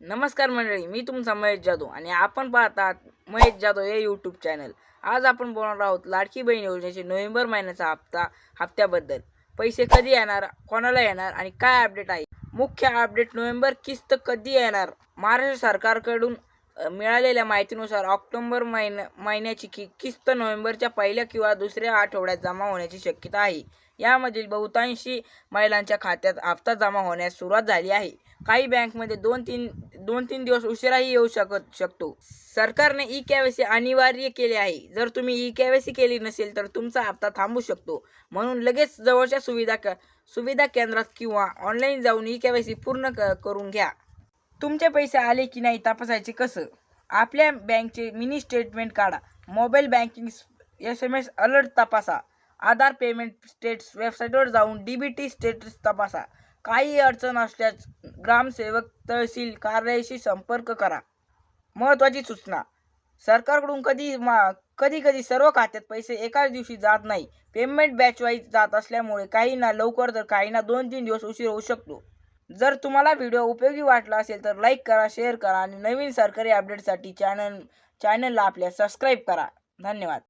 नमस्कार मंडळी मी तुमचा महेश जाधव आणि आपण पाहतात महेश जाधव हे यूट्यूब चॅनल आज आपण बोलणार आहोत लाडकी बहीण योजनेचे नोव्हेंबर महिन्याचा हप्ता हप्त्याबद्दल. पैसे कधी येणार कोणाला येणार आणि काय अपडेट आहे? मुख्य अपडेट नोव्हेंबर किस्त कधी येणार? महाराष्ट्र सरकारकडून मिळालेल्या माहितीनुसार ऑक्टोबर महिन्या महिन्याची कि किस्त नोव्हेंबरच्या पहिल्या किंवा दुसऱ्या आठवड्यात जमा होण्याची शक्यता आहे. यामधील बहुतांशी महिलांच्या खात्यात हप्ता जमा होण्यास सुरुवात झाली आहे. काही बँकमध्ये दोन तीन दोन तीन दिवस उशिराही येऊ शकत शकतो. सरकारने ई केवायसी अनिवार्य केले आहे. जर तुम्ही ई केवायसी केली नसेल तर तुमचा हप्ता थांबू शकतो. म्हणून लगेच जवळच्या सुविधा क सुविधा केंद्रात किंवा ऑनलाईन जाऊन ई केवायसी पूर्ण क करून घ्या. तुमचे पैसे आले की नाही तपासायचे कसं? आपल्या बँकचे मिनी स्टेटमेंट काढा. Mobile banking S M S alert तपासा. आधार पेमेंट स्टेट्स वेबसाईटवर जाऊन डी बी टी स्टेटस तपासा. काही अडचण असल्यास ग्रामसेवक तहसील कार्यालयाशी संपर्क करा. महत्त्वाची सूचना. सरकारकडून कधी मा कधी कधी सर्व खात्यात पैसे एकाच दिवशी जात नाही. पेमेंट बॅच वाईज जात असल्यामुळे काहींना लवकर तर काहींना दोन तीन दिवस उशीर होऊ शकतो. जर तुम्हाला व्हिडिओ उपयोगी वाटला असेल तर लाईक करा शेअर करा आणि नवीन सरकारी अपडेटसाठी चॅनल चॅनलला आपल्या सबस्क्राईब करा. धन्यवाद.